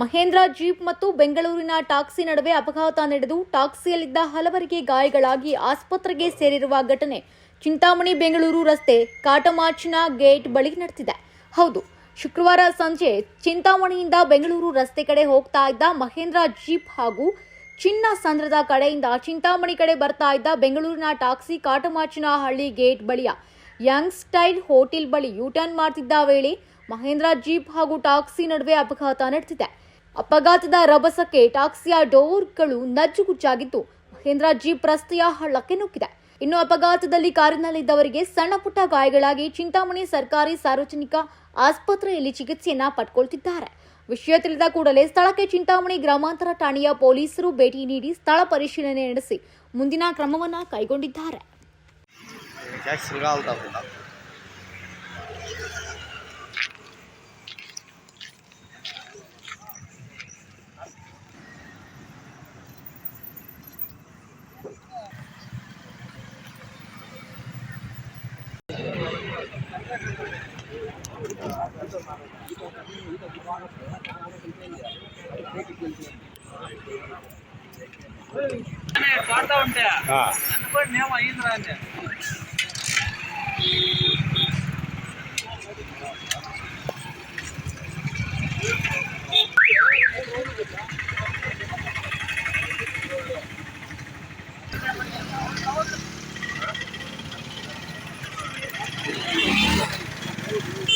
Mahendra jeep ಮತ್ತು ಬೆಂಗಳೂರಿನ taxi ನಡುವೆ ಅಪಘಾತ ನಡೆದು ಟಾಕ್ಸಿಯಲ್ಲಿದ್ದ ಹಲವರಿಗೆ ಗಾಯಗಳಾಗಿ ಆಸ್ಪತ್ರೆಗೆ ಸೇರಿರುವ ಘಟನೆ ಚಿಂತಾಮಣಿ ಬೆಂಗಳೂರು ರಸ್ತೆ ಕಾಟಮಾಚಿನ ಗೇಟ್ ಬಳಿ ನಡೆದಿದೆ. ಹೌದು, ಶುಕ್ರವಾರ ಸಂಜೆ ಚಿಂತಾಮಣಿಯಿಂದ ಬೆಂಗಳೂರು ರಸ್ತೆ ಕಡೆ ಹೋಗ್ತಾ ಇದ್ದ ಮಹೇಂದ್ರ ಜೀಪ್ ಹಾಗೂ ಚಿನ್ನ ಸಂದ್ರದ ಕಡೆಯಿಂದ ಚಿಂತಾಮಣಿ ಕಡೆ ಬರ್ತಾ ಇದ್ದ ಬೆಂಗಳೂರಿನ ಟಾಕ್ಸಿ ಕಾಟಮಾಚಿನ ಹಳ್ಳಿ ಗೇಟ್ ಬಳಿಯ ಯಂಗ್ ಸ್ಟೈಲ್ ಹೋಟೆಲ್ ಬಳಿ ಯೂಟರ್ನ್ ಮಾಡ್ತಿದ್ದ ವೇಳೆ ಮಹೇಂದ್ರ ಜೀಪ್ ಹಾಗೂ ಟಾಕ್ಸಿ ನಡುವೆ ಅಪಘಾತ ನಡೆದಿದೆ. ಅಪಘಾತದ ರಭಸಕ್ಕೆ ಟಾಕ್ಸಿಯ ಡೋರ್ಗಳು ನಜ್ಜುಗುಜ್ಜಾಗಿದ್ದು ಮಹೇಂದ್ರ ಜೀಪ್ ರಸ್ತೆಯ ಹಳ್ಳಕ್ಕೆ ನುಗ್ಗಿದೆ. ಇನ್ನು ಅಪಘಾತದಲ್ಲಿ ಕಾರಿನಲ್ಲಿದ್ದವರಿಗೆ ಸಣ್ಣ ಪುಟ್ಟ ಗಾಯಗಳಾಗಿ ಚಿಂತಾಮಣಿ ಸರ್ಕಾರಿ ಸಾರ್ವಜನಿಕ ಆಸ್ಪತ್ರೆಯಲ್ಲಿ ಚಿಕಿತ್ಸೆಯನ್ನ ಪಡ್ಕೊಳ್ತಿದ್ದಾರೆ. ವಿಷಯ ತಿಳಿದ ಕೂಡಲೇ ಸ್ಥಳಕ್ಕೆ ಚಿಂತಾಮಣಿ ಗ್ರಾಮಾಂತರ ಠಾಣೆಯ ಪೊಲೀಸರು ಭೇಟಿ ನೀಡಿ ಸ್ಥಳ ಪರಿಶೀಲನೆ ನಡೆಸಿ ಮುಂದಿನ ಕ್ರಮವನ್ನ ಕೈಗೊಂಡಿದ್ದಾರೆ. పాడుతూ ఉంటాయా మేము అయ్యింది రాండి you